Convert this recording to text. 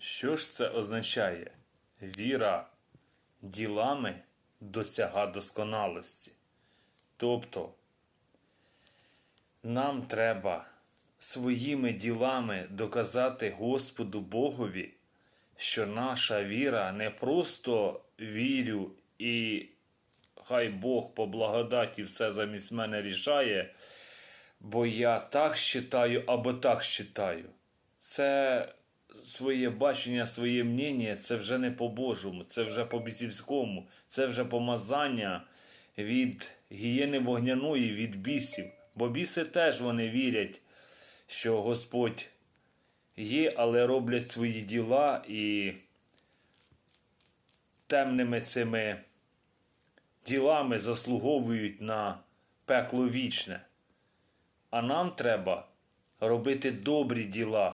Що ж це означає? Віра ділами досяга досконалості. Тобто нам треба своїми ділами доказати Господу Богові, що наша віра не просто вірю і хай Бог по благодаті все замість мене рішає, бо я так считаю або так считаю. Це своє бачення, своє мнення, це вже не по-божому, це вже по-бісівському, це вже помазання від гієни вогняної, від бісів. Бо біси теж вони вірять, що Господь є, але роблять свої діла і темними цими ділами заслуговують на пекло вічне. А нам треба робити добрі діла,